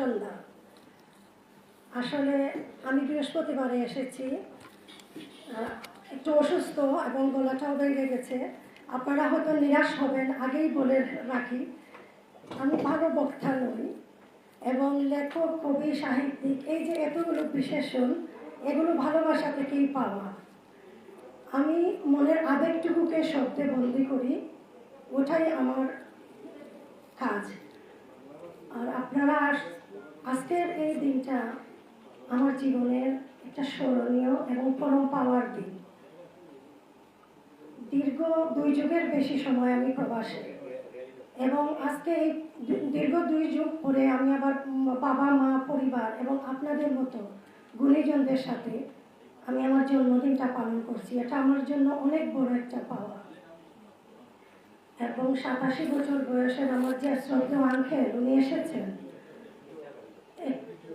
সন্ধ্যা। আসলে আমি বৃহস্পতিবারে এসেছি। একটু অসুস্থ এবং গলাটাও ভেঙে গেছে। আপনারা হয়তো নিরাশ হবেন, আগেই বলে রাখি। আমি ভালো বক্তা নই এবং লেখক, কবি, সাহিত্যিক, এই যে এতগুলো বিশেষণ, এগুলো ভালোবাসা থেকেই পাওয়া। আমি মনের আবেগটুকুকে শব্দে বন্দি করি। ওটাই আমার কাজ। আর আপনারা আজকের এই দিনটা আমার জীবনের একটা স্মরণীয় এবং পরম পাওয়ার দিন। দীর্ঘ দুই যুগের বেশি সময় আমি প্রবাসে। এবং আজকে এই দীর্ঘ দুই যুগ পরে আমি আবার বাবা, মা, পরিবার এবং আপনাদের মতো গুণীজনদের সাথে আমি আমার জন্মদিনটা পালন করছি। এটা আমার জন্য অনেক বড় একটা পাওয়া। এবং সাতাশি বছর বয়সের আমার যে শ্রদ্ধেয় আঙ্কেল, উনি এসেছেন।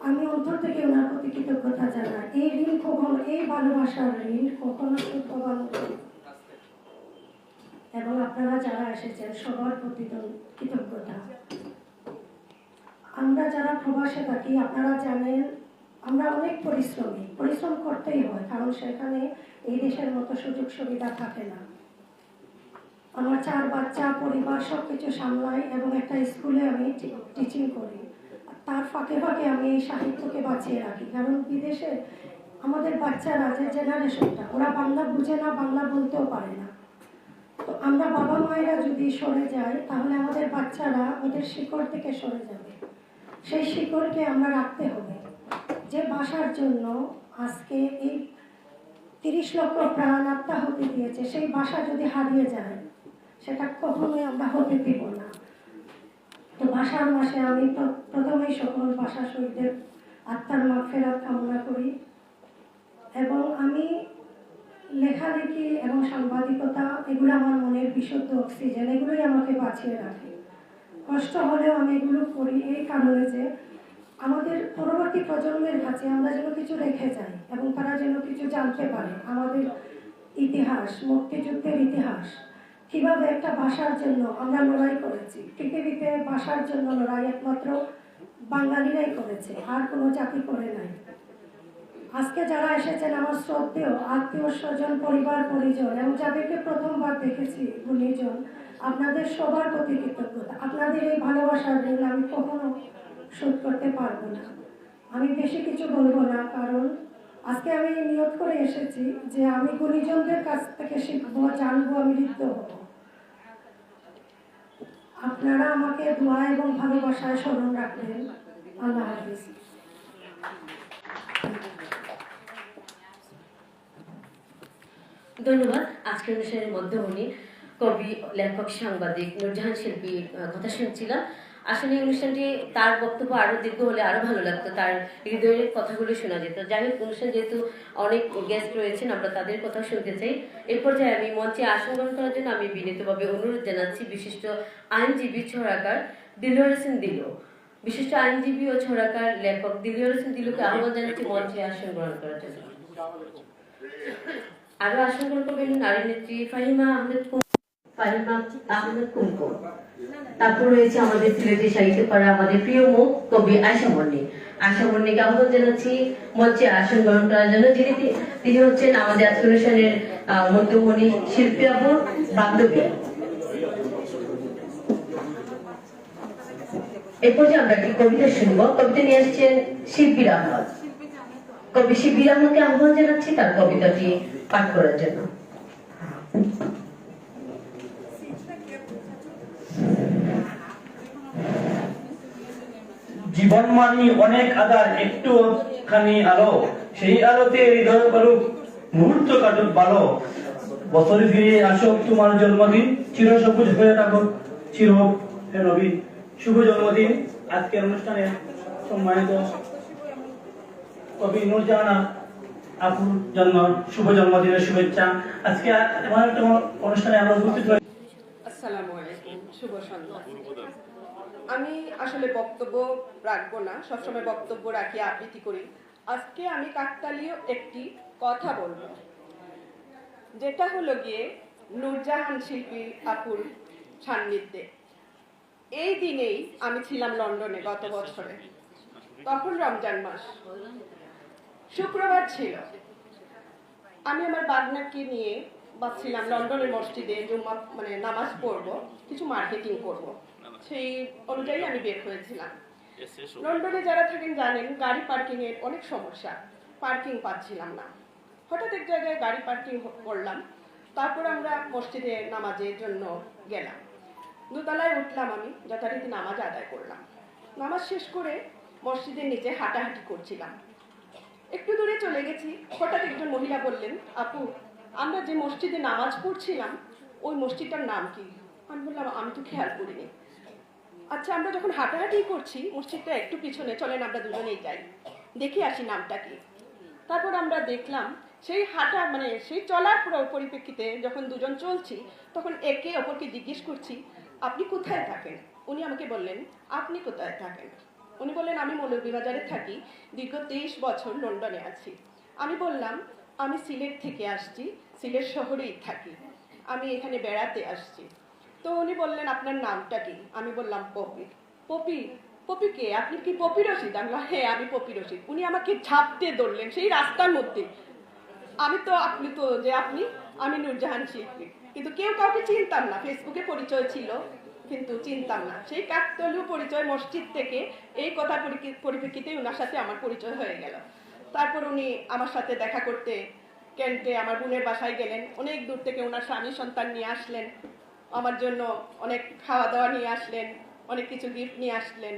আমি অন্তর থেকে ওনার প্রতি কৃতজ্ঞতা জানাই। এই ঋণ কখনো এই ভালোবাসার ঋণ কখনো শোধ। এবং আপনারা যারা এসেছেন, সবার প্রতি কৃতজ্ঞতা। আমরা যারা প্রবাসে থাকি, আপনারা জানেন, আমরা অনেক পরিশ্রমী। পরিশ্রম করতেই হয়, কারণ সেখানে এই দেশের মতো সুযোগ সুবিধা থাকে না। আমার চার বাচ্চা, পরিবার সব কিছু সামলাই এবং একটা স্কুলে আমি টিচিং করি। তার ফাঁকে ফাঁকে আমি এই সাহিত্যকে বাঁচিয়ে রাখি। কারণ বিদেশে আমাদের বাচ্চারা যে জেনারেশনটা ওরা বাংলা বুঝে না, বাংলা বলতেও পারে না। তো আমরা বাবা মায়েরা যদি সরে যাই, তাহলে আমাদের বাচ্চারা ওদের শিকড় থেকে সরে যাবে। সেই শিকড়কে আমরা রাখতে হবে। যে বাসার জন্য আজকে এই তিরিশ লক্ষ প্রাণ আত্মাহতি দিয়েছে, সেই বাসা যদি হারিয়ে যায়, সেটা কখনোই আমরা হতে দিব না। তো ভাষার মাসে আমি প্রথমেই সকল ভাষা শহীদদের আত্মার মাফেরাত কামনা করি। এবং আমি লেখালেখি এবং সাংবাদিকতা, এগুলো আমার মনের বিশুদ্ধ অক্সিজেন, এগুলোই আমাকে বাঁচিয়ে রাখে। কষ্ট হলেও আমি এগুলো করি এই কারণে যে আমাদের পরবর্তী প্রজন্মের কাছে আমরা যেন কিছু রেখে যাই এবং তারা যেন কিছু জানতে পারে। আমাদের ইতিহাস, মুক্তিযুদ্ধের ইতিহাস কীভাবে একটা ভাষার জন্য আমরা লড়াই করেছি? পৃথিবীতে ভাষার জন্য লড়াই একমাত্র বাঙালিরাই করেছে, আর কোনো জাতি করে নাই। আজকে যারা এসেছেন, আমার শ্রদ্ধেয়, আত্মীয় স্বজন, পরিবার, পরিজন, এবং যাদেরকে প্রথমবার দেখেছি, গুণীজন, আপনাদের সবার প্রতি কৃতজ্ঞতা। আপনাদের এই ভালোবাসার ঋণ আমি কখনো শোধ করতে পারব না। আমি বেশি কিছু বলব না, কারণ আজকে আমি নিয়ত করে এসেছি যে আমি গুণীজনদের কাছ থেকে শিখব, জানব, আমি লিপ্ত হব। আপনারা আমাকে দোয়া এবং ভালোবাসায় স্মরণ রাখবেন। আল্লাহ হাফিজ। ধন্যবাদ। আজকের অনুষ্ঠানের মধ্যমণি কবি, লেখক, সাংবাদিক, নুরজাহান শিল্পী কথা শুনছিলাম। আসলে অনুষ্ঠানটি তার বক্তব্য আরও দীর্ঘ হলে আরও ভালো লাগতো, তার হৃদয়ের কথাগুলো শোনা যেত। যাই হোক, অনুষ্ঠান যেহেতু অনেক গেস্ট রয়েছেন, আমরা তাদের কথা শুনতে চাই। এই পর্যায়ে আমি মঞ্চে আসন করার জন্য আমি বিনীতভাবে অনুরোধ জানাচ্ছি বিশিষ্ট আইনজীবী ছড়াকার দিলওয়ার হোসেন দিলো। বিশিষ্ট আইনজীবী ও ছড়াকার লেখক দিলওয়ার হোসেন দিলুকে আহ্বান জানাচ্ছি মঞ্চে আসন গ্রহণ করার জন্য। আরও আসন গ্রহণ করবেন নারী নেত্রী ফাহিমা আহমেদ ফাহিমা আহমেদ কুমকুম তারপর রয়েছে আমাদের সিলেটি সাহিত্য পাড়া আমাদের প্রিয় মুখ কবি আশা মন্ডি আশা মন্ডিকে আহ্বান জানাচ্ছি। মঞ্চে আসন গ্রহণ করার জন্য। যিনি তিনি হচ্ছেন আমাদের আজকের অনুষ্ঠানের মধ্যমণি শিল্পী আপুর বান্ধবী। এরপর যে আমরা একটি কবিতা শুনব। কবিতা নিয়ে আসছেন শিল্পীর আহমদ কবি শিবির আহমদকে আহ্বান জানাচ্ছি তার কবিতাটি পাঠ করার জন্য। জীবন মানি অনেক আদার একটু খানি আলো। সেই আলোতে হৃদয় পালুক মুহূর্ত কাটুক ভালো। বছর ফিরে আসুক তোমার জন্মদিন চির সবুজ হয়ে থাকুক চির হে নবীন শুভ জন্মদিন। আজকের অনুষ্ঠানে সম্মানিত কবি নুরজাহানা আপুর জন্ম, শুভ জন্মদিনের শুভেচ্ছা। আজকে এমন একটা অনুষ্ঠানে আমরা উপস্থিত হয়েছি। আসসালামু আলাইকুম। শুভ সন্ধ্যা। আমি আসলে বক্তব্য রাখব না, সবসময় বক্তব্য রাখি, আবৃত্তি করি। আজকে আমি কাকতালীয় একটি কথা বলব, যেটা হলো গিয়ে নূরজাহান শিল্পী আপুর সান্নিধ্যে। এই দিনেই আমি ছিলাম লন্ডনে গত বছরে, তখন রমজান মাস। শুক্রবার ছিল। আমি আমার বাগনাকে নিয়ে ভাবছিলাম, লন্ডনের মসজিদে জুম্মা মানে নামাজ পড়ব। কিছু মার্কেটিং করব। সেই অনুযায়ী আমি বের হয়েছিলাম। লন্ডনে যারা থাকেন জানেন গাড়ি পার্কিং এর অনেক সমস্যা। পার্কিং পাচ্ছিলাম না। হঠাৎ এক জায়গায় গাড়ি পার্কিং করলাম। তারপর আমরা মসজিদে নামাজের জন্য গেলাম। দোতলায় উঠলাম আমি যথারীতি নামাজ আদায় করলাম। নামাজ শেষ করে মসজিদের নিচে হাঁটাহাঁটি করছিলাম। একটু দূরে চলে গেছি। হঠাৎ একজন মহিলা বললেন আপু আমরা যে মসজিদে নামাজ পড়ছিলাম ওই মসজিদটার নাম কি? আমি বললাম, আমি তো খেয়াল করিনি। আচ্ছা আমরা যখন হাঁটাহাঁটি করছি, মসজিদটা একটু পিছনে, চলেন আমরা দুজনেই যাই। দেখে আসি নামটা কি। তারপর আমরা দেখলাম, সেই হাঁটা মানে সেই চলার পরিপ্রেক্ষিতে যখন দুজন চলছি, তখন একে অপরকে জিজ্ঞেস করছি, আপনি কোথায় থাকেন? উনি আমাকে বললেন, আপনি কোথায় থাকেন? উনি বললেন, আমি মৌলভীবাজারে থাকি, দীর্ঘ তেইশ বছর লন্ডনে আছি। আমি বললাম, আমি সিলেট থেকে আসছি, সিলেট শহরেই থাকি। আমি এখানে বেড়াতে আসছি। তো উনি বললেন, আপনার নামটা কি? আমি বললাম, পপি। পপি? পপি কে? আপনি কি পপি রশিদ? আমি হ্যাঁ আমি পপি রশিদ। উনি আমাকে ঝাপটে ধরলেন, সেই রাস্তার মধ্যে। আমি তো, আপনি তো যে আপনি, আমি নূরজাহান শিল্পী কিন্তু কেউ কাউকে চিনতাম না, ফেসবুকে পরিচয় ছিল, কিন্তু চিনতাম না। সেই কাকতলীয় পরিচয় মসজিদ থেকে এই কথা পরিকি- পরিপ্রেক্ষিতে ওনার সাথে আমার পরিচয় হয়ে গেল। তারপর উনি আমার সাথে দেখা করতে কেন্টে আমার বোনের বাসায় গেলেন। অনেক দূর থেকে ওনার স্বামী সন্তান নিয়ে আসলেন। আমার জন্য অনেক খাওয়া দাওয়া নিয়ে আসলেন, অনেক কিছু গিফট নিয়ে আসলেন।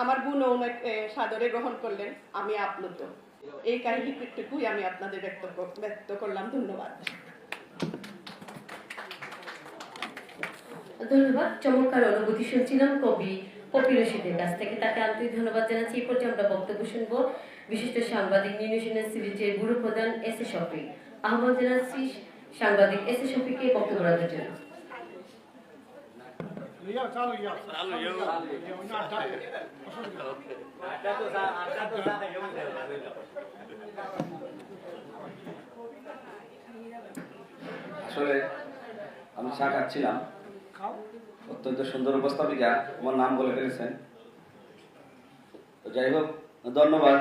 আমার বোনও অনেক সাদরে গ্রহণ করলেন, আমি আপ্লুত। এই কাহিনীটুকুই আমি আপনাদের ব্যক্ত ব্যক্ত করলাম। ধন্যবাদ। ধন্যবাদ। চমৎকার অনুভূতি শুনছিলাম কবি কপি রশিদের কাছ থেকে। তাকে আন্তরিক ধন্যবাদ জানাচ্ছি। এই পর্যায়ে আমরা বক্তব্য শুনব। বিশিষ্ট সাংবাদিক নিউনিশনের সিরিজের ব্যুরো প্রধান এস এ শফি আহ্বান জানাচ্ছি সাংবাদিক এস এ শফিকে বক্তব্য রাখার জন্য। আসলে আমি চা খাচ্ছিলাম। অত্যন্ত সুন্দর উপস্থাপিকা আমার নাম বলে ফেলেছেন। তো যাই হোক ধন্যবাদ।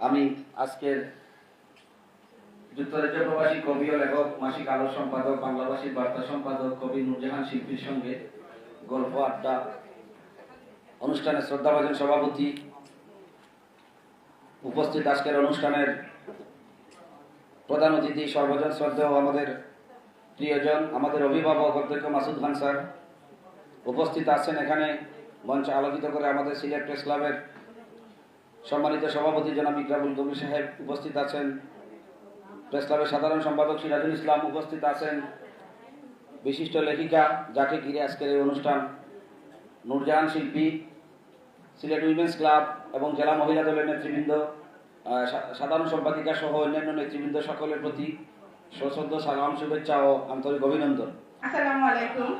আমি আজকের যুক্তরাজ্য প্রবাসী কবি ও লেখক মাসিক আলো সম্পাদক বাংলাভাষীর বার্তা সম্পাদক কবি নুরজাহান শিল্পীর সঙ্গে গল্প, আড্ডা, অনুষ্ঠানে শ্রদ্ধাভাজন সভাপতি, উপস্থিত আজকের অনুষ্ঠানের প্রধান অতিথি, সর্বজন শ্রদ্ধেয় আমাদের প্রিয়জন, আমাদের অভিভাবক অধ্যক্ষ মাসুদ খান স্যার। উপস্থিত আছেন এখানে মঞ্চ আলোকিত করে আমাদের সিলেট প্রেস ক্লাবের সম্মানিত সভাপতি জনাব ইকরাবুল কবির সাহেব উপস্থিত আছেন। প্রেস ক্লাবের সাধারণ সম্পাদক সিরাজুল ইসলাম উপস্থিত আছেন। বিশিষ্ট লেখিকা, যাকে ঘিরে আজকের এই অনুষ্ঠান, নূরজাহান শিল্পী, সিলেট উইমেন্স ক্লাব এবং জেলা মহিলা দলের নেতৃবৃন্দ সাধারণ সম্পাদিকা সহ অন্যান্য নেতৃবৃন্দ সকলের প্রতি সশ্রদ্ধ, সালাম, শুভেচ্ছা ও আন্তরিক অভিনন্দন। আলাইকুম।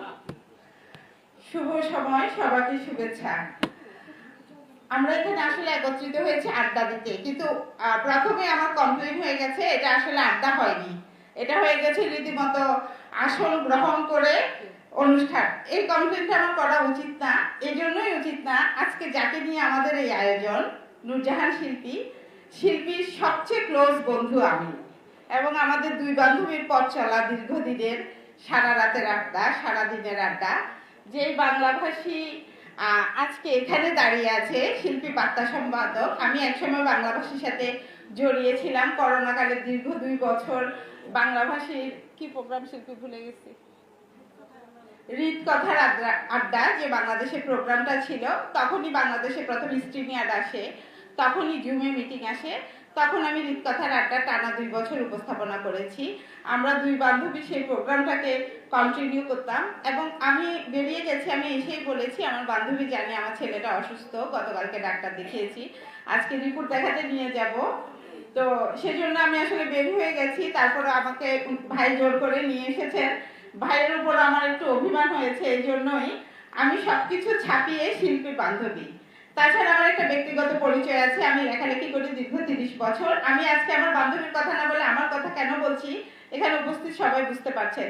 শুভ সময়, সবাইকে শুভেচ্ছা। আমরা এখানে আসলে একত্রিত হয়েছে আড্ডা দিতে, কিন্তু প্রথমে আমার কমপ্লেন হয়ে গেছে, এটা আসলে আড্ডা হয়নি। এটা হয়ে গেছে রীতিমতো আসন গ্রহণ করে অনুষ্ঠান। এই কমপ্লেনটা আমার করা উচিত না এই জন্যই উচিত না। আজকে যাকে নিয়ে আমাদের এই আয়োজন, নূরজাহান শিল্পী, শিল্পীর সবচেয়ে ক্লোজ বন্ধু আমি। এবং আমাদের দুই বান্ধবীর পথ চলা দীর্ঘদিনের সারা রাতের আড্ডা, সারা দিনের আড্ডা। যে বাংলাভাষী আজকে এখানে দাঁড়িয়ে আছে শিল্পী বার্তা সম্পাদক। আমি একসময় বাংলাভাষীর সাথে জড়িয়েছিলাম, করোনাকালে দীর্ঘ দুই বছর বাংলাভাষীর কি প্রোগ্রাম শিল্পী ভুলে গেছি। হৃদ কথার আড্ডা, যে বাংলাদেশে প্রোগ্রামটা ছিল, তখনই বাংলাদেশে প্রথম স্ট্রিমিয়ার আসে, তখনই জুমে মিটিং আসে, তখন আমি হৃদকথার আড্ডা টানা দুই বছর উপস্থাপনা করেছি। আমরা দুই বান্ধবী সেই প্রোগ্রামটাকে কন্টিনিউ করতাম এবং আমি বেরিয়ে গেছি, আমি এসেই বলেছি, আমার বান্ধবী জানি আমার ছেলেটা অসুস্থ, গতকালকে ডাক্তার দেখিয়েছি। আজকে রিপোর্ট দেখাতে নিয়ে যাব। তো সেজন্য আমি আসলে বের হয়ে গেছি। তারপরে আমাকে ভাই জোর করে নিয়ে এসেছেন। ভাইয়ের উপর আমার একটু অভিমান হয়েছে এই জন্যই। আমি সবকিছু ছাপিয়ে শিল্পীর বান্ধবী। তাছাড়া আমার একটা ব্যক্তিগত পরিচয় আছে। আমি লেখালেখি করি? দীর্ঘ তিরিশ বছর। আমি আজকে আমার বান্ধবীর কথা না বলে আমার কথা কেন বলছি? এখানে উপস্থিত সবাই বুঝতে পারছেন।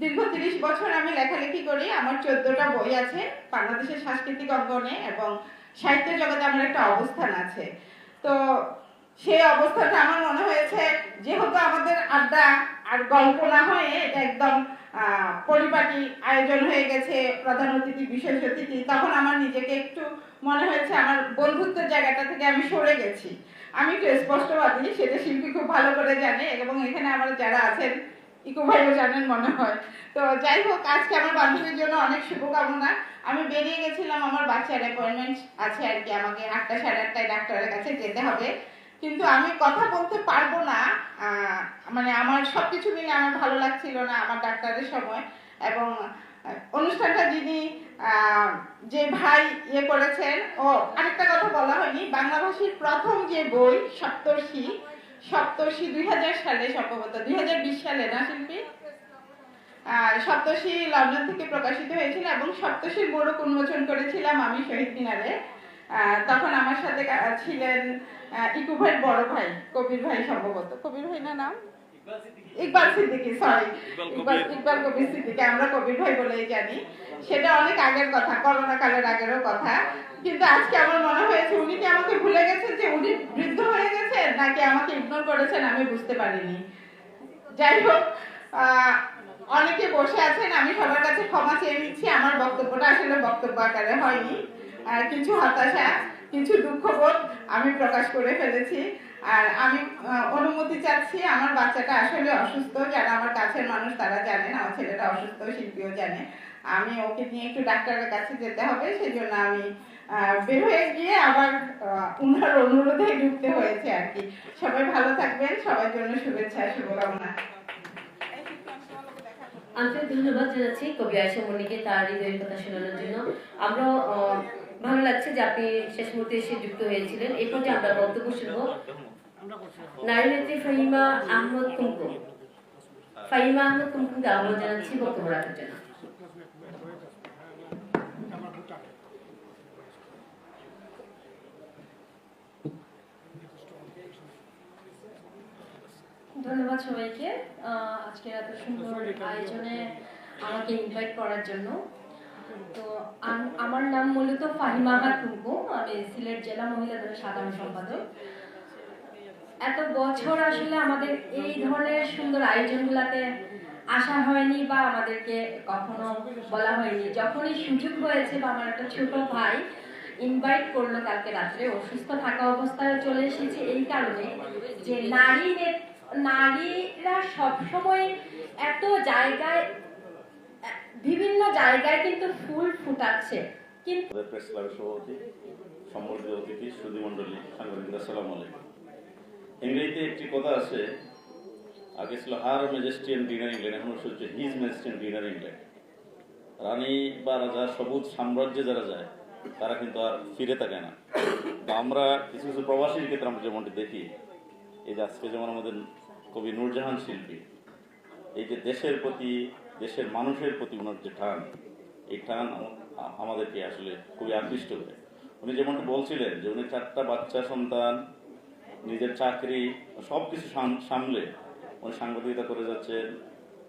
দীর্ঘ তিরিশ বছর আমি লেখালেখি করি। আমার চোদ্দটা বই আছে। বাংলাদেশের সাংস্কৃতিক অঙ্গনে এবং সাহিত্য জগতে আমার একটা অবস্থান আছে। তো সেই অবস্থাটা আমার মনে হয়েছে, যেহেতু আমাদের আড্ডা আর গল্প না হয়ে এটা একদম পরিপাটি আয়োজন হয়ে গেছে, প্রধান অতিথি, বিশেষ অতিথি, তখন আমার নিজেকে একটু মনে হয়েছে আমার বন্ধুত্বের জায়গাটা থেকে আমি সরে গেছি। আমি একটু স্পষ্টবাদী সেটা শিল্পী খুব ভালো করে জানে এবং এখানে আমার যারা আছেন, ইকো ভাইও জানেন মনে হয়। তো যাই হোক, আজকে আমার বান্ধবীর জন্য অনেক শুভকামনা। আমি বেরিয়ে গেছিলাম, আমার বাচ্চার অ্যাপয়েন্টমেন্ট আছে আর কি, আমাকে আটটা সাড়ে আটটায় ডাক্তারের কাছে যেতে হবে। কিন্তু আমি কথা বলতে পারব না মানে আমার সবকিছু মিলে আমার ভালো লাগছিল না আমার ডাক্তারের সময়। এবং অনুষ্ঠানটা যিনি যে ভাই ইয়ে করেছেন, ও আরেকটা কথা বলা হয়নি বাংলা ভাষীর প্রথম যে বই, সপ্তর্ষি সপ্তর্ষি দুই হাজার সালে সম্ভবত দুই হাজার বিশ সালে না, শিল্পী? সপ্তর্ষি লন্ডন থেকে প্রকাশিত হয়েছিল এবং সপ্তর্ষির মোড়ক উন্মোচন করেছিলাম আমি শহীদ মিনারে। তখন আমার সাথে ছিলেন ইকু বড় ভাই কবির ভাই সম্ভবত। কবির ভাই না নাম? ইকবাল সিদ্দিকী সরি ইকবাল ইকবাল কবির। সিদ্দিকী আমরা কবির ভাই বলেই জানি। সেটা অনেক আগের কথা করোনা কালের আগেরও কথা। কিন্তু আজকে আমার মনে হয়েছে উনি কি আমাকে ভুলে গেছেন যে উনি বৃদ্ধ হয়ে গেছেন নাকি আমাকে ইগনোর করেছেন আমি বুঝতে পারিনি। যাই হোক আহ, অনেকে বসে আছেন আমি সবার কাছে ক্ষমা চেয়ে নিচ্ছি আমার বক্তব্যটা আসলে বক্তব্য আকারে হয়নি। আর কিছু হতাশা, কিছু দুঃখবোধ আমি প্রকাশ করে ফেলেছি। আর আমি অনুমতি চাচ্ছি আমার বাচ্চাটা আসলে অসুস্থ যারা আমার কাছের মানুষ তারা জানেন আমার ছেলেটা অসুস্থ, শিল্পীও জানে। আমি ওকে নিয়ে একটু ডাক্তারের কাছে যেতে হবে, সেজন্য আমি বের হয়ে গিয়ে আবার উনার অনুরোধে ঢুকতে হয়েছে আর কি। সবাই ভালো থাকবেন, সবার জন্য শুভেচ্ছা, শুভকামনা। আন্তরিক ধন্যবাদ জানাচ্ছি কবি আয়সা মনিকে তার হৃদয়ের কথা শোনানোর জন্য। আমরা ভালো লাগছে যে আপনি শেষ মুহূর্তে এসে যুক্ত হয়েছিলেন। এই পর্যায়ে আমরা বক্তব্য শুনব। নারী নেত্রী ফাহিমা আহমদ কুমকুম। ফাহিমা আহমদ কুমকুমকে আহ্বান জানাচ্ছি বক্তব্য রাখার জন্য। ধন্যবাদ সবাইকে। আহ, আজকের এত সুন্দর আয়োজনে আমাকে ইনভাইট করার জন্য। তো আমার নাম মূলত ফাহিমা কুমকুম আমি সিলেট জেলা মহিলা দলের সাধারণ সম্পাদক। এত বছর আসলে আমাদের এই ধরনের সুন্দর আয়োজনগুলোতে আসা হয়নি বা আমাদেরকে কখনো বলা হয়নি। যখনই সুযোগ হয়েছে বা আমার একটা ছোট ভাই ইনভাইট করল কালকে রাত্রে অসুস্থ থাকা অবস্থায় চলে এসেছে এই কারণে যে নারী নারীরা সবসময় এত জায়গায় বিভিন্ন জায়গায় কিন্তু ফুল ফুটাচ্ছে। অতিথি, সুধী মন্ডলী সাংবাদিকরা সালাম আলাইকুম। ইংরেজিতে একটি কথা আছে, আগে ছিল হার ম্যাজেস্টিয়ান ডিনার ইংল্যান্ড, এখন হচ্ছে হিজ ম্যাজেস্টিয়ান ডিনার ইংল্যান্ড। রানী বা রাজা, সবুজ সাম্রাজ্যে যারা যায়, তারা কিন্তু আর ফিরে থাকে না। আমরা কিছু কিছু প্রবাসীর ক্ষেত্রে আমরা যেমনটি দেখি, এই যে আজকে যেমন আমাদের কবি নূরজাহান শিল্পী, এই যে দেশের প্রতি দেশের মানুষের প্রতি ওনার যে টান, এই টান আমাদেরকে আসলে খুবই আকৃষ্ট করে। উনি যেমনটা বলছিলেন যে উনি চারটা বাচ্চা, সন্তান, নিজের চাকরি সব কিছু সামলে উনি সাংবাদিকতা করে যাচ্ছেন,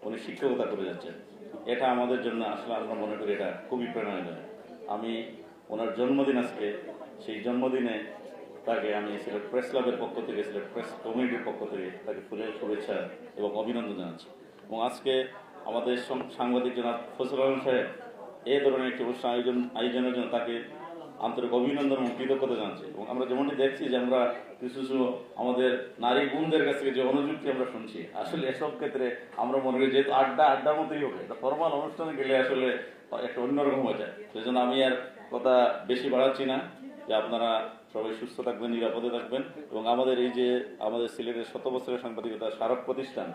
উনি শিক্ষকতা করে যাচ্ছেন। এটা আমাদের জন্য আসলে আমরা মনে করি এটা খুবই প্রেরণাদায়ক। আমি ওনার জন্মদিন আজকে, সেই জন্মদিনে তাকে আমি সিলেট প্রেস ক্লাবের পক্ষ থেকে সিলেট প্রেস কমিটির পক্ষ থেকে তাকে ফুলের শুভেচ্ছা এবং অভিনন্দন জানাচ্ছি। এবং আজকে আমাদের সাংবাদিক জনাব ফজল আলম সাহেব, এ ধরনের একটি অনুষ্ঠান আয়োজন আয়োজনের জন্য তাকে আন্তরিক অভিনন্দন এবং কৃতজ্ঞতা জানাচ্ছি। এবং আমরা যেমনটি দেখছি যে আমরা কিছু কিছু আমাদের নারী বোনদের কাছ থেকে যে অনুযুক্তি আমরা শুনছি, আসলে এসব ক্ষেত্রে আমরা মনে করি যেহেতু আড্ডা আড্ডার মতোই হবে, একটা ফর্মাল অনুষ্ঠানে গেলে আসলে একটা অন্যরকম হয়ে যায়। সেই জন্য আমি আর কথা বেশি বাড়াচ্ছি না, যে আপনারা সবাই সুস্থ থাকবেন, নিরাপদে থাকবেন। এবং আমাদের এই যে আমাদের সিলেটের শত বছরের সাংবাদিকতা স্মারক প্রতিষ্ঠান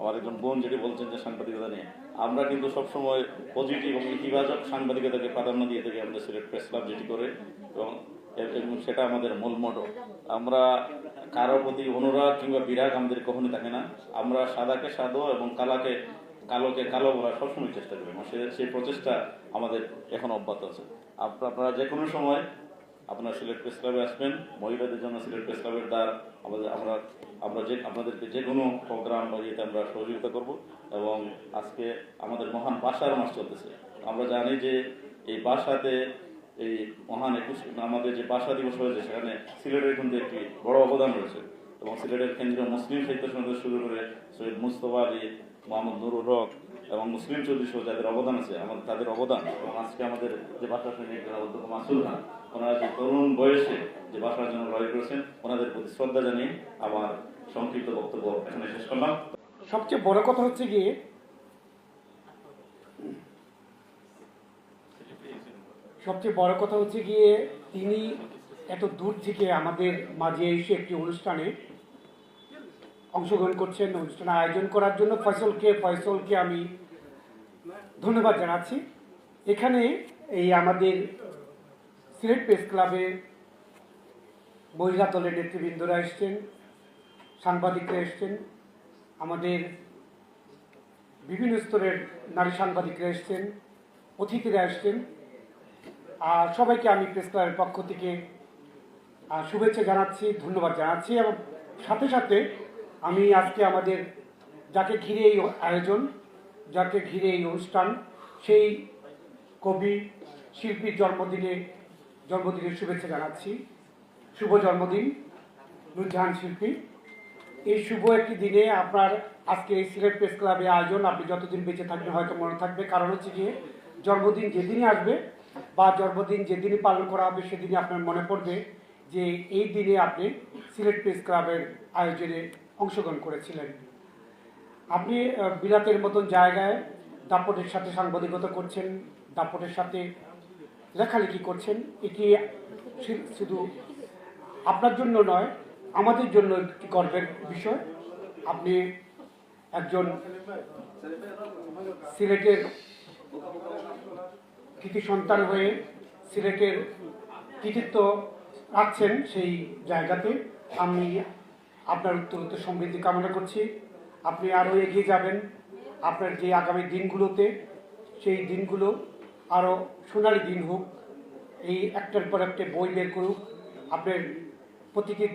আমার একজন বোন যেটি বলছেন যে সাংবাদিকতা নিয়ে, আমরা কিন্তু সবসময় পজিটিভ এবং ইতিবাচক সাংবাদিকতাকে প্রাধান্য দিয়ে থাকি আমাদের সিলেট প্রেস ক্লাব যেটি করে, এবং এবং সেটা আমাদের মূল মোটো আমরা কারোর প্রতি অনুরাগ কিংবা বিরাগ আমাদের কখনই থাকে না। আমরা সাদাকে সাদো এবং কালাকে, কালোকে কালো বলার সবসময় চেষ্টা করি সেই প্রচেষ্টা আমাদের এখন অব্যাহত আছে। আপনারা যে কোনো সময় আপনারা সিলেট প্রেস ক্লাবে আসবেন, মহিলাদের জন্য সিলেট প্রেস ক্লাবের দ্বার, আমাদের আমরা আমরা যে আপনাদেরকে যে কোনো প্রোগ্রাম বা ইয়েতে আমরা সহযোগিতা করব এবং আজকে আমাদের মহান বাসার মাস চলতেছে। আমরা জানি যে এই বাসাতে এই মহান একুশ আমাদের যে বাসা দিবস হয়েছে সেখানে সিলেটের কিন্তু একটি বড় অবদান রয়েছে এবং সিলেটের কেন্দ্রীয় মুসলিম সাহিত্য সমিতি শুরু করে সৈয়দ মুস্তফা আলী মোহাম্মদ নুরুল হক এবং মুসলিম সহ যাদের অবদান আছে আমাদের তাদের অবদান এবং আজকে আমাদের যে ভাষা সৈনিক অধ্যক্ষ মাসুল খান, ওনারা যে তরুণ বয়সে যে ভাষার জন্য লড়াই করেছেন, ওনাদের প্রতি শ্রদ্ধা জানিয়ে আমার সংক্ষিপ্ত বক্তব্য এখানে শেষ করলাম। সবচেয়ে বড় কথা হচ্ছে গিয়ে সবচেয়ে বড় কথা হচ্ছে গিয়ে তিনি এত দূর থেকে আমাদের মাঝে এসে একটি অনুষ্ঠানে অংশগ্রহণ করছেন, অনুষ্ঠানে আয়োজন করার জন্য ফয়সলকে ফয়সলকে আমি ধন্যবাদ জানাচ্ছি। এখানে এই আমাদের সিলেট প্রেস ক্লাবের মহিলা দলের নেতৃবৃন্দরা এসছেন, সাংবাদিকরা এসছেন, আমাদের বিভিন্ন স্তরের নারী সাংবাদিকরা এসছেন, অতিথিরা এসছেন। আর সবাইকে আমি প্রেস ক্লাবের পক্ষ থেকে শুভেচ্ছা জানাচ্ছি, ধন্যবাদ জানাচ্ছি এবং সাথে সাথে আমি আজকে আমাদের যাকে ঘিরে এই আয়োজন, যাকে ঘিরে এই অনুষ্ঠান, সেই কবি শিল্পীর জন্মদিনে, জন্মদিনের শুভেচ্ছা জানাচ্ছি। শুভ জন্মদিন, নুরজাহান শিল্পী। এই শুভ একটি দিনে আপনার আজকে এই সিলেট প্রেস ক্লাবে আয়োজন। আপনি যতদিন বেঁচে থাকবেন, হয়তো মনে থাকবে। কারণ হচ্ছে গিয়ে জন্মদিন যেদিনই আসবে বা জন্মদিন যেদিনই পালন করা হবে, সেদিনই আপনার মনে পড়বে যে এই দিনে আপনি সিলেট প্রেস ক্লাবের আয়োজনে অংশগ্রহণ করেছিলেন। আপনি বিলাতের মতন জায়গায় দাপটের সাথে সাংবাদিকতা করছেন, দাপটের সাথে লেখালেখি করছেন এটি শুধু আপনার জন্য নয়, আমাদের জন্য একটি গর্বের বিষয়। আপনি একজন সিলেটের কৃতি সন্তান হয়ে সিলেটের কৃতিত্ব রাখছেন সেই জায়গাতে। আমি আপনার উত্তর উত্তর সমৃদ্ধি কামনা করছি। আপনি আরও এগিয়ে যাবেন আপনার যে আগামী দিনগুলোতে, সেই দিনগুলো আরও সোনালি দিন হোক, এই একটার পর একটা বই বের করুক। আপনার প্রতিটি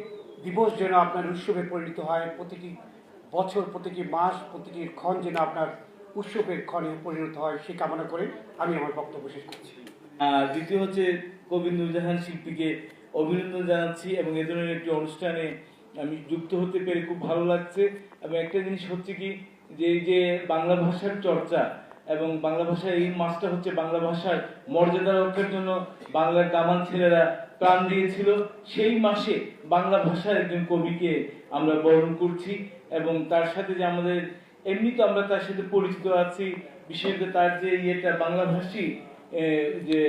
দিবস যেন আপনার উৎসবে পরিণত হয়, প্রতিটি বছর, প্রতিটি মাস, প্রতিটি ক্ষণ যেন আপনার উৎসবের ক্ষণে পরিণত হয়, সে কামনা করে আমি আমার বক্তব্য শেষ করছি। দ্বিতীয় হচ্ছে কবি নুরজাহান শিল্পীকে অভিনন্দন জানাচ্ছি এবং এ ধরনের একটি অনুষ্ঠানে আমি যুক্ত হতে পেরে খুব ভালো লাগছে। এবং একটা জিনিস হচ্ছে কি, যে এই যে বাংলা ভাষার চর্চা এবং বাংলা ভাষার এই মাসটা হচ্ছে বাংলা ভাষার মর্যাদা রক্ষার জন্য বাংলার কামান ছেলেরা প্রাণ দিয়েছিল। সেই মাসে বাংলা ভাষার একজন কবিকে আমরা বরণ করছি এবং তার সাথে যে আমাদের এমনি তো আমরা তার সাথে পরিচিত আছি, বিশেষত তার যে ইয়েটা বাংলাভাষী যে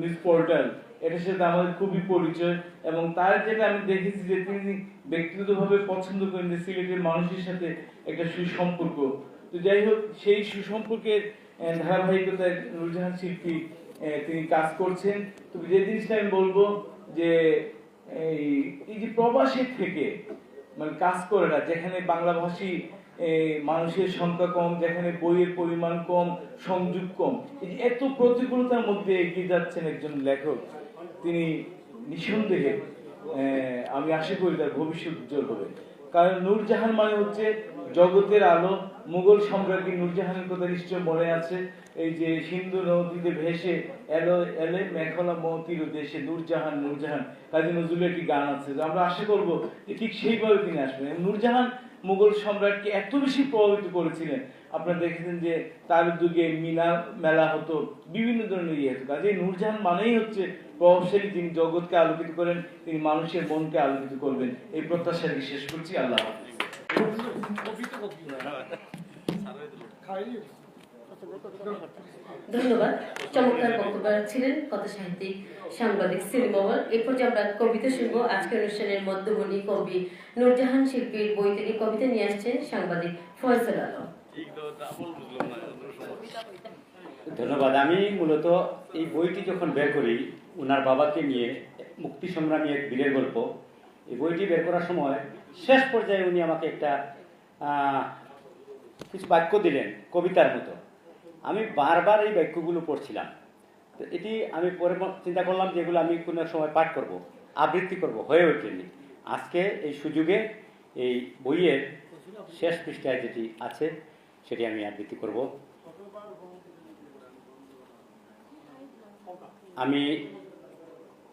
নিউজ পোর্টাল এটার সাথে আমাদের খুবই পরিচয় এবং তার যেটা আমি দেখেছি যে তিনি ব্যক্তিগতভাবে পছন্দ করেন যে সিলেটের মানুষের সাথে একটা সুসম্পর্ক। তো যাই হোক, সেই সুসম্পর্কের ধারাবাহিকতায় নুরজাহান শিল্পী তিনি কাজ করছেন। তো যে জিনিসটা আমি বলব যে, এই এই যে প্রবাসের থেকে মানে কাজ করে না, যেখানে বাংলা ভাষী মানুষের সংখ্যা কম, যেখানে বইয়ের পরিমাণ কম, সংযোগ কম, এই যে এত প্রতিকূলতার মধ্যে এগিয়ে যাচ্ছেন একজন লেখক। তিনি নিঃসন্দেহে আমি আশা করি তার ভবিষ্যৎ উজ্জ্বল হবে। কারণ নূরজাহান মানে হচ্ছে জগতের আলো। মুঘল সম্রাজ্ঞী নূরজাহানের কথা নিশ্চয় মনে আছে। এই যে সিন্ধু নদীতে ভেসে এলো, এলে মেঘলা মতির দেশে নূরজাহান নূরজাহান কাজী নজরুলের একটি গান আছে। তো আমরা আশা করব যে ঠিক সেইভাবে তিনি আসবেন। নূরজাহান মুঘল সম্রাটকে এত বেশি প্রভাবিত করেছিলেন আপনারা দেখেছেন যে তার যুগে মিনা মেলা হতো বিভিন্ন ধরনের ইয়ে হতো। কাজে নূরজাহান মানেই হচ্ছে প্রভাবশালী তিনি জগৎকে আলোকিত করেন তিনি মানুষের মনকে আলোকিত করবেন। এই প্রত্যাশা শেষ করছি। আল্লাহ ধন্যবাদ। চমৎকার বক্তব্য ছিলেন কথা সাহিত্যিক সাংবাদিক সেলিম মহল এরপর যে আমরা কবিতা শুনব। আজকের অনুষ্ঠানের মধ্যমণি কবি নূরজাহান শিল্পীর বই থেকে কবিতা নিয়ে আসছেন সাংবাদিক ফয়সাল আলম। ধন্যবাদ। আমি মূলত এই বইটি যখন বের করি ওনার বাবাকে নিয়ে, মুক্তি সংগ্রামী এক বীরের গল্প, এই বইটি বের করার সময় শেষ পর্যায়ে উনি আমাকে একটা কিছু বাক্য দিলেন, কবিতার মতো। আমি বারবার এই বাক্যগুলো পড়ছিলাম। তো এটি আমি পরে চিন্তা করলাম যে এগুলো আমি কোনো সময় পাঠ করব, আবৃত্তি করব, হয়ে ওঠেনি। আজকে এই সুযোগে এই বইয়ের শেষ পৃষ্ঠায় যেটি আছে সেটি আমি আবৃত্তি করব। আমি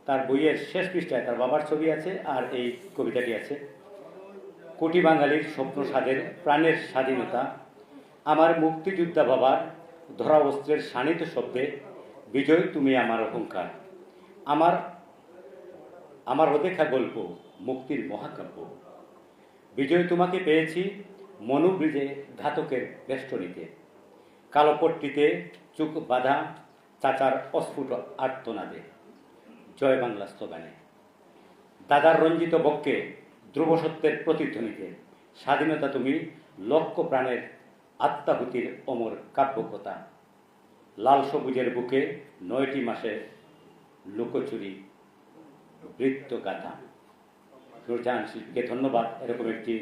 তার বইয়ের শেষ পৃষ্ঠায় তার বাবার ছবি আছে আর এই কবিতাটি আছে। কোটি বাঙালির স্বপ্ন স্বাদের প্রাণের স্বাধীনতা, আমার মুক্তিযোদ্ধা বাবার ধরা অস্ত্রের শানিত শব্দে, বিজয় তুমি আমার অহংকার, আমার আমার অদেখা গল্প, মুক্তির মহাকাব্য। বিজয় তোমাকে পেয়েছি মনুব্রিজে ঘাতকের বেষ্টনীতে। কালোপট্টিতে চুক বাঁধা চাচার অস্ফুট আর্তনাদে। জয় বাংলা স্লোগানে। দাদার রঞ্জিত বক্ষে ধ্রুবসত্যের প্রতিধ্বনিতে। স্বাধীনতা তুমি লক্ষ প্রাণের আত্মাহুতির অমর কাব্যকতা। লাল সবুজের বুকে নয়টি মাসে লুকোচুরি বৃত্ত গাথা নুরজাহান শিল্পীকে ধন্যবাদ। এরকম একটি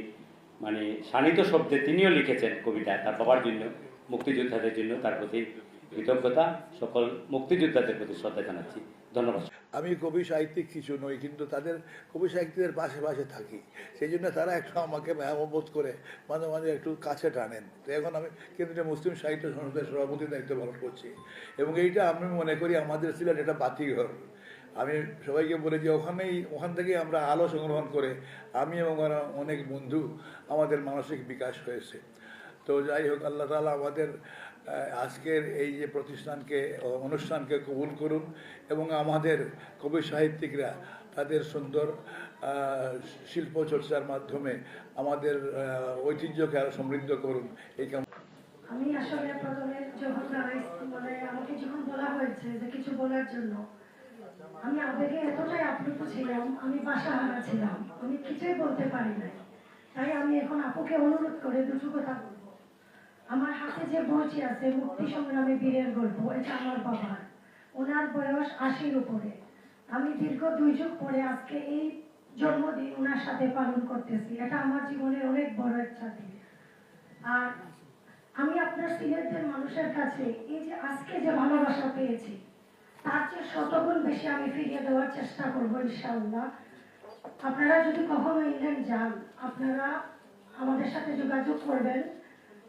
মানে শানিত শব্দে তিনিও লিখেছেন কবিতা, তার বাবার জন্য, মুক্তিযোদ্ধাদের জন্য, তার প্রতি কৃতজ্ঞতা, সকল মুক্তিযোদ্ধাদের প্রতি শ্রদ্ধা জানাচ্ছি। ধন্যবাদ। আমি কবি সাহিত্যিক কিছু নই, কিন্তু তাদের কবি সাহিত্যিকদের পাশে পাশে থাকি। সেই জন্য তারা একটু আমাকে মেহমত করে মাঝে মাঝে একটু কাছে টানেন। তো এখন আমি কেন্দ্রীয় মুসলিম সাহিত্য সংসদের সভাপতির দায়িত্ব পালন করছি। এবং এইটা আমি মনে করি আমাদের সিলেট এটা বাতিঘর। আমি সবাইকে বলে যে ওখানেই, ওখান থেকেই আমরা আলো সংগ্রহণ করে আমি এবং অনেক বন্ধু আমাদের মানসিক বিকাশ হয়েছে। তো যাই হোক, আল্লাহ তালা আমাদের আজকের এই যে প্রতিষ্ঠানকে, অনুষ্ঠানকে কবুল করুন এবং আমাদের কবি সাহিত্যিকরা তাদের সুন্দর শিল্প চর্চার মাধ্যমে আমাদের ঐতিহ্যকে আরও সমৃদ্ধ করুন। এই আমি আসলে প্রথমে যখন আমাকে যখন বলা হয়েছে যে কিছু বলার জন্য আমি আবেগে এতটাই আপ্লুত ছিলাম, আমি বাসা হারা ছিলাম, আমি কিছুই বলতে পারি নাই। তাই আমি এখন আপুকে অনুরোধ করে দুটো কথা বলব। আমার হাতে যে বইটি আছে, মুক্তি সংগ্রামী বীরের গল্প, এটা আমার বাবার। ওনার বয়স আশির উপরে। আমি দীর্ঘ দুই যুগ পরে আজকে এই জন্মদিন ওনার সাথে পালন করতেছি। এটা আমার জীবনের অনেক বড় একটা দিন। আর আমি আপনার সিলেটের মানুষের কাছে এই যে আজকে যে ভালোবাসা পেয়েছি তার চেয়ে শতগুণ বেশি আমি ফিরিয়ে দেওয়ার চেষ্টা করব ইনশাআল্লাহ। আপনারা যদি কখনো ইংল্যান্ড যান, আপনারা আমাদের সাথে যোগাযোগ করবেন।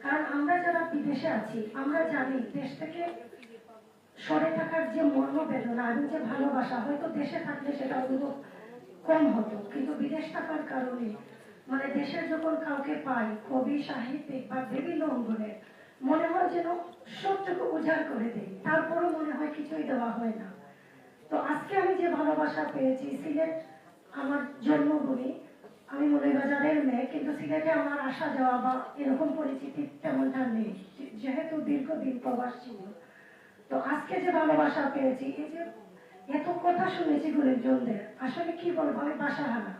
কারণ আমরা যারা বিদেশে আছি, আমরা জানি দেশ থেকে সরে থাকার যে মর্ম বেদনা এবং যে ভালোবাসা, হয়তো দেশে থাকলে সেটা অনুভব কম হতো। কিন্তু বিদেশ থাকার কারণে মানে দেশের যখন কাউকে পাই, কবি, সাহিত্যিক বা বিভিন্ন অঙ্গনে মনে হয় যেন সবটুকু উজাড় করে দেয়। তারপরও মনে হয় কিছুই দেওয়া হয় না। তো আজকে আমি যে ভালোবাসা পেয়েছি, সিলেট আমার জন্মভূমি, আমি মৌলভীবাজারের মেয়ে, কিন্তু সিলেটে আমার আসা যাওয়া বা এরকম পরিচিতি তেমনটা নেই যেহেতু দীর্ঘদিন প্রবাস ছিল। তো আজকে যে ভালোবাসা পেয়েছি, এই যে এত কথা শুনেছি গুরুজনদের আসলে কি বলব, আমি বাসা হারা মানে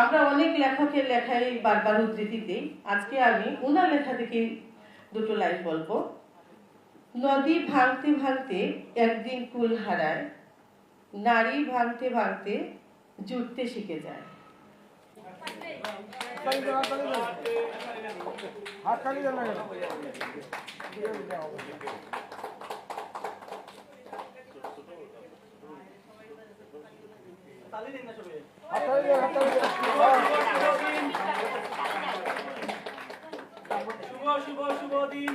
আমরা অনেক লেখকের লেখাই বারবার উদ্ধৃতি দিই। আজকে আমি ওনার লেখা থেকে দুটো লাইন বলব। নদী ভাঙতে ভাঙতে একদিন কুল হারায়, নারী ভাঙতে ভাঙতে জুটতে শিখে যায়। শুভ শুভ শুভ দিন